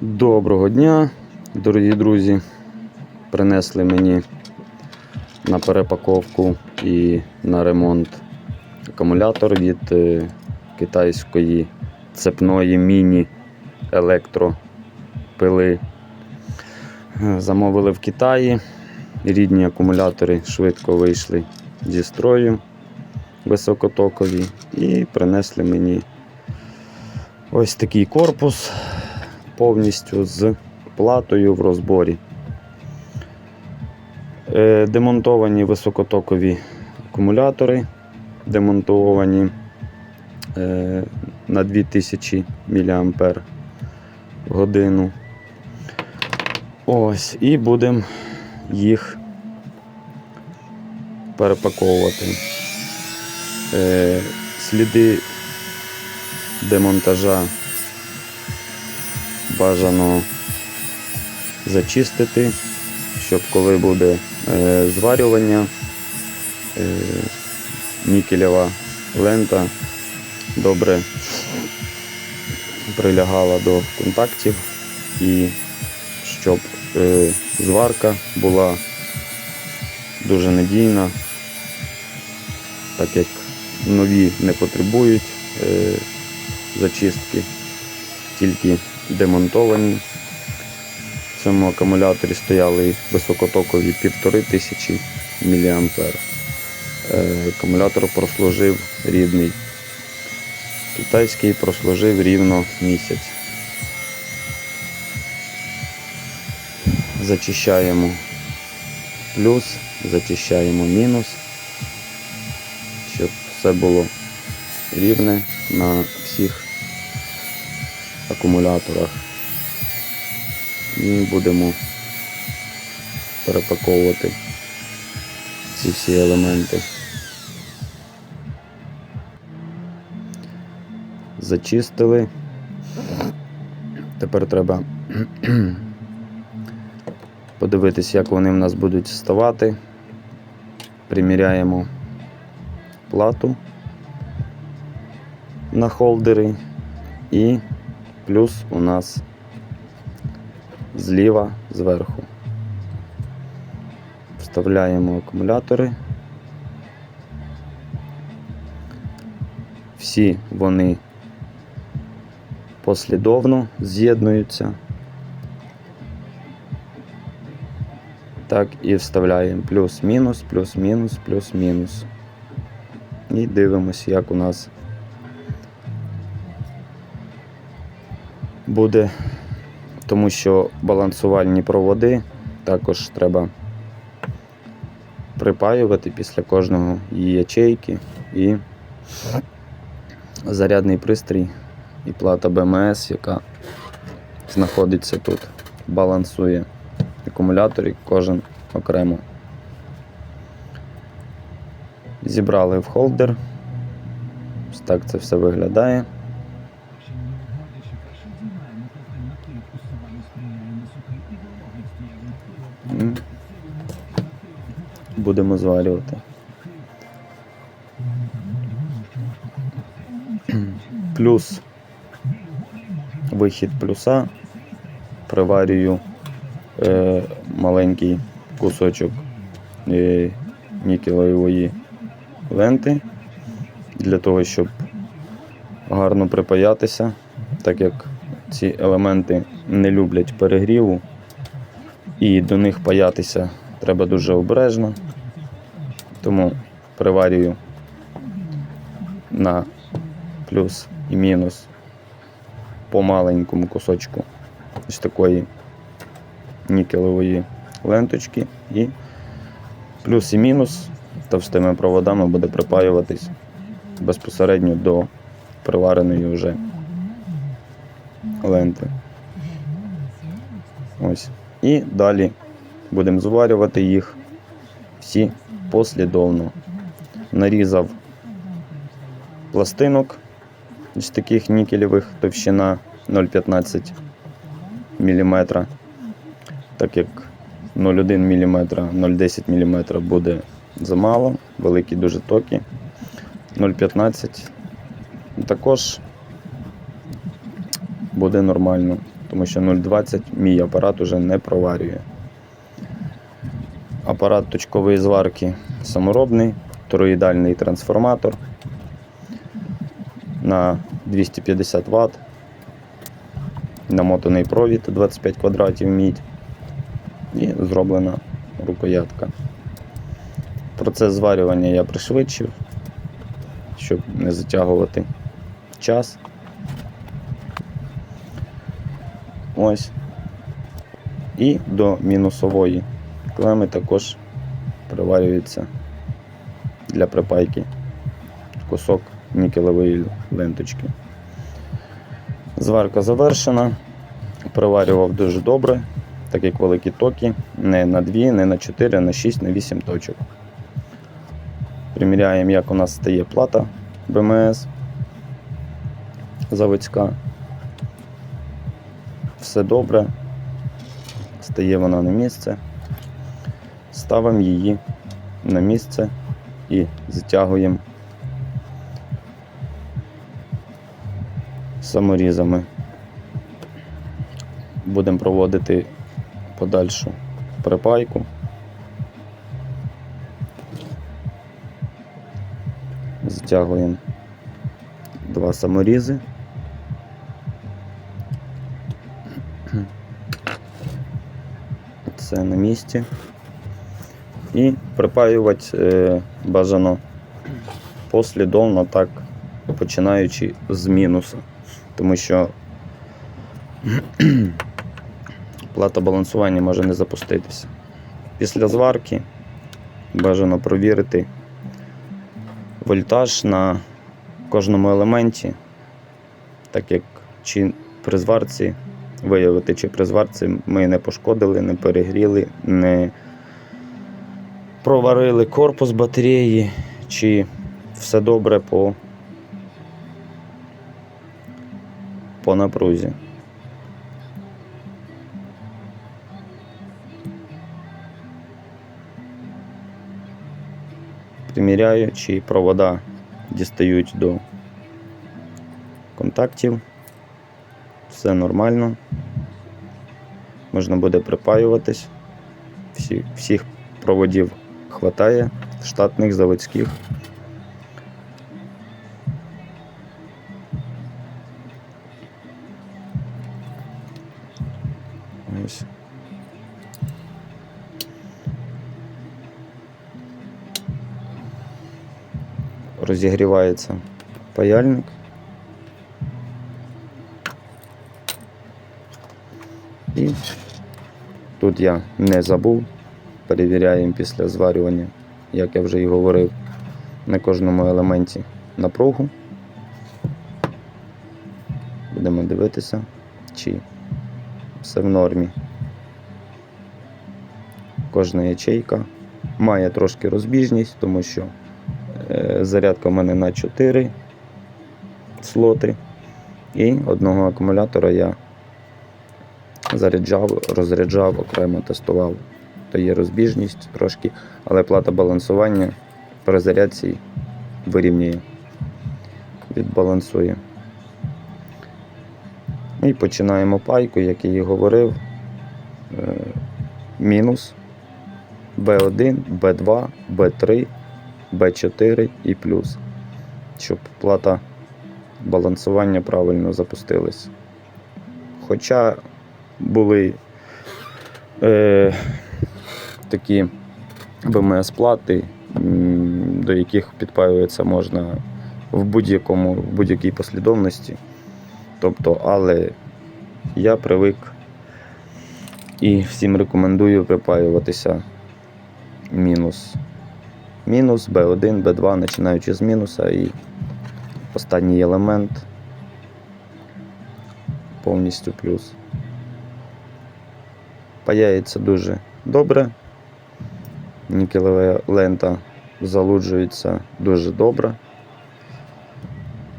Доброго дня, дорогі друзі. Принесли мені на перепаковку і на ремонт акумулятор від е, китайської цепної міні-електропили. Е, Замовили в Китаї. Рідні акумулятори швидко вийшли зі строю високотокові і принесли мені ось такий корпус повністю з платою в розборі. Е, Демонтовані високотокові акумулятори, демонтовані е, на 2000 мА годину. Ось, і будемо їх перепаковувати. Е, Сліди демонтажа бажано зачистити, щоб коли буде е, зварювання, е, нікелева лента добре прилягала до контактів і щоб е, зварка була дуже надійна, так як нові не потребують зачистки, тільки демонтовані. В цьому акумуляторі стояли високотокові 1500 мА. Е, Акумулятор прослужив рідний. Китайський прослужив рівно місяць. Зачищаємо плюс, зачищаємо мінус, щоб все було рівне на всіх акумуляторах. І будемо перепаковувати ці всі елементи. Зачистили. Тепер треба подивитись, як вони в нас будуть ставати. Приміряємо плату на холдери і плюс у нас зліва зверху. Вставляємо акумулятори. Всі вони послідовно з'єднуються. Так, і вставляємо плюс-мінус, плюс-мінус, плюс-мінус. І дивимося, як у нас буде, тому що балансувальні проводи також треба припаювати після кожного її ячейки і зарядний пристрій і плата БМС, яка знаходиться тут, балансує акумулятори кожен окремо. Зібрали в холдер. Ось так це все виглядає. Будемо зварювати. Плюс вихід плюса. Приварюю е, маленький кусочок е, нікелевої ленти для того, щоб гарно припаятися, так як ці елементи не люблять перегріву, і до них паятися треба дуже обережно. Тому приварюю на плюс і мінус по маленькому кусочку ось такої нікелевої ленточки і плюс і мінус товстими проводами буде припаюватись безпосередньо до привареної вже ленти. Ось. І далі будемо зварювати їх всі послідовно. Нарізав пластинок з таких нікелевих товщина 0,15 мм, так як 0,1 мм, 0,10 мм буде замало, великі дуже токи. 0,15 також буде нормально. тому що 0,20 мій апарат уже не проварює. Апарат точкової зварки саморобний, тороїдальний трансформатор на 250 Вт, намотаний провід 25 квадратів мідь і зроблена рукоятка. Процес зварювання я пришвидшив, щоб не затягувати час. Ось. І до мінусової клеми також приварюється для припайки кусок нікелевої ленточки. Зварка завершена. Приварював дуже добре, так як великі токи, не на 2, не на 4, а на 6, на 8 точок. Приміряємо, як у нас стає плата БМС заводська. Все добре. Стає вона на місце. Ставимо її на місце і затягуємо саморізами. Будемо проводити подальшу припайку. Затягуємо два саморізи. Це на місці. І припаювати е, бажано послідовно так, починаючи з мінуса. Тому що плата балансування може не запуститися. Після зварки бажано провірити вольтаж на кожному елементі, так як чи при зварці виявити, чи при зварці ми не пошкодили, не перегріли, не проварили корпус батареї, чи все добре по, по напрузі. Приміряю, чи провода дістають до контактів. Все нормально. Можна буде припаюватись. Всі, всіх проводів хватає, штатних, заводських. Розігрівається паяльник. І тут я не забув. Перевіряємо після зварювання, як я вже і говорив, на кожному елементі напругу. Будемо дивитися, чи все в нормі. Кожна ячейка має трошки розбіжність, тому що е, зарядка в мене на 4 слоти, і одного акумулятора я заряджав, розряджав, окремо тестував. То є розбіжність трошки, але плата балансування при зарядці вирівнює, відбалансує. І починаємо пайку, як я і говорив. Е, Мінус B1, B2, B3, B4 і плюс, щоб плата балансування правильно запустилась. Хоча були е, такі БМС-плати, до яких підпаюватися можна в будь-якому, в будь-якій послідовності. Тобто, але я привик і всім рекомендую припаюватися мінус. Мінус, B1, B2, починаючи з мінуса і останній елемент повністю плюс. Паяється дуже добре. Нікелева лента залуджується дуже добре.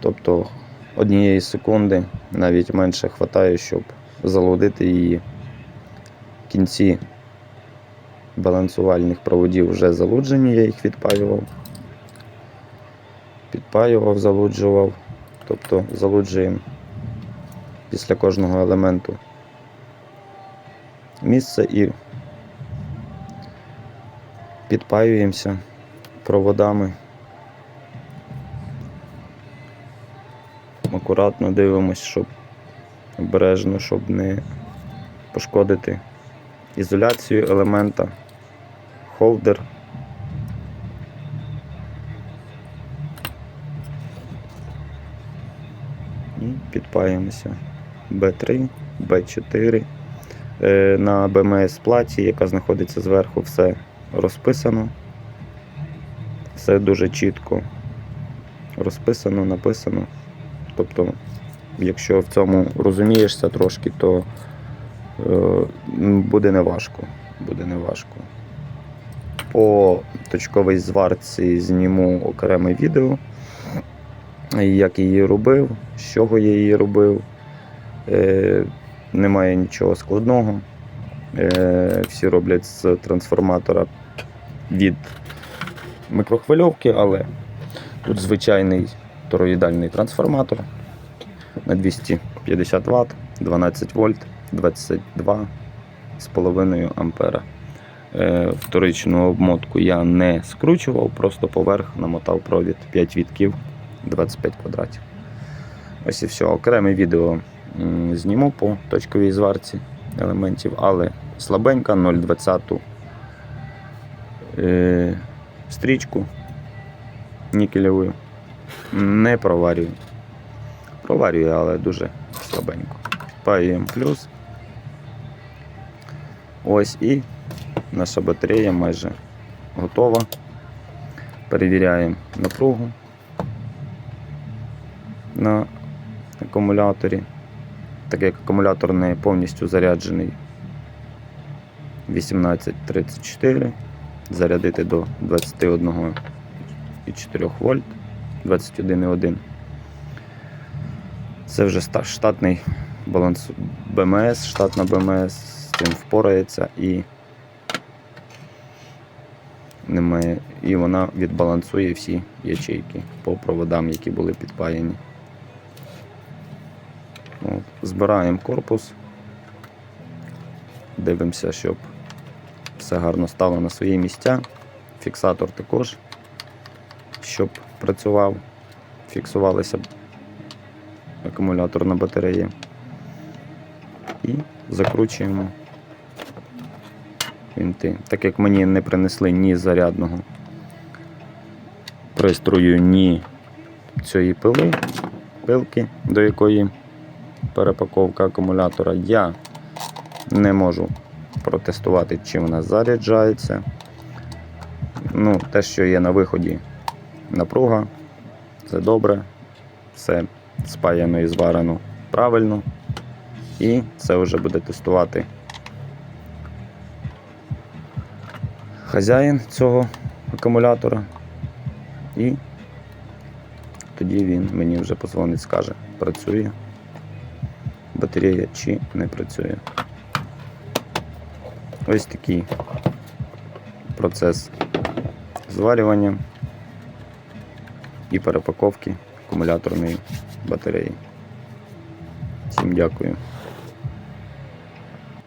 Тобто однієї секунди навіть менше вистачає, щоб залудити її. В кінці балансувальних проводів вже залуджені, я їх відпаював. Підпаював, залуджував. Тобто залуджуємо після кожного елементу місце і підпаюємося проводами. Акуратно дивимось, щоб обережно, щоб не пошкодити ізоляцію елемента, холдер. І підпаємося B3, B4. Е, На BMS платі, яка знаходиться зверху, все розписано. Все дуже чітко розписано, написано. Тобто, якщо в цьому розумієшся трошки, то е, буде неважко. Буде неважко. По точковій зварці зніму окреме відео, як її робив, з чого я її робив. Е, немає нічого складного. Е, всі роблять з трансформатора від микрохвильовки, але тут звичайний тороїдальний трансформатор на 250 Вт, 12 вольт, 22,5 ампера. Е, Вторичну обмотку я не скручував, просто поверх намотав провід 5 вітків 25 квадратів. Ось і все. Окреме відео зніму по точковій зварці елементів, але слабенька 0,20 е, стрічку нікелеву не проварюю. Проварюю, але дуже слабенько. Підпаюємо плюс. Ось і наша батарея майже готова. Перевіряємо напругу на акумуляторі. Так як акумулятор не повністю заряджений 1834, зарядити до 21,4 вольт, 21,1. Це вже штатний баланс БМС, штатна БМС з цим впорається і немає, і вона відбалансує всі ячейки по проводам, які були підпаяні. От, збираємо корпус, дивимося, щоб все гарно стало на свої місця. Фіксатор також, щоб працював, фіксувалися акумулятор на батареї. І закручуємо вінти. Так як мені не принесли ні зарядного пристрою, ні цієї пили, пилки, до якої перепаковка акумулятора, я не можу протестувати, чи вона заряджається. Ну, те, що є на виході напруга, це добре, все спаяно і зварено правильно. І це вже буде тестувати хазяїн цього акумулятора. І тоді він мені вже позвонить, скаже, працює батарея чи не працює. Ось такий процес зварювання і перепаковки акумуляторної батареї. Всім дякую.